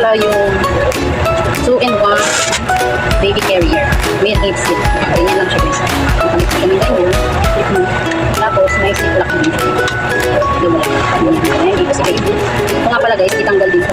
pala yung 2 in 1 baby carrier. May lip stick. Ganyan lang siya guys. Nakamit ko kami ganyan. Mo. Tapos may ziplock din siya. Hindi mo lang. Ayan, dito si baby. Ito nga pala guys, itanggal din sa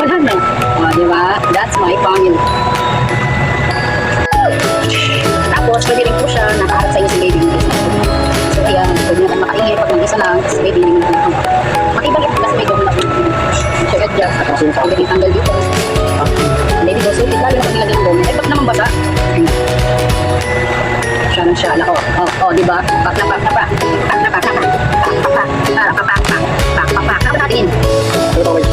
wala na. O, di ba? That's my family. Tapos, pwede rin po siya nakaharap sa inyo sa baby nila. So, ayan, pwede natin makaingay pag mag-isa lang, tapos baby nila na lang. Makibalit kasi may double na po. So, adjust. Tapos, yung sound tanggal dito. Baby ko, sulit lalo pag nilagay ng gomit. Eh, pag naman basa, siya na siya. Ako, o, oh, oh, di ba? Pak na pak na pak. Pak na pak na pak. Pak na pak. Pak na pak. Pak na pak. Pak na pak. Pak na pak. Pak na pak. Ano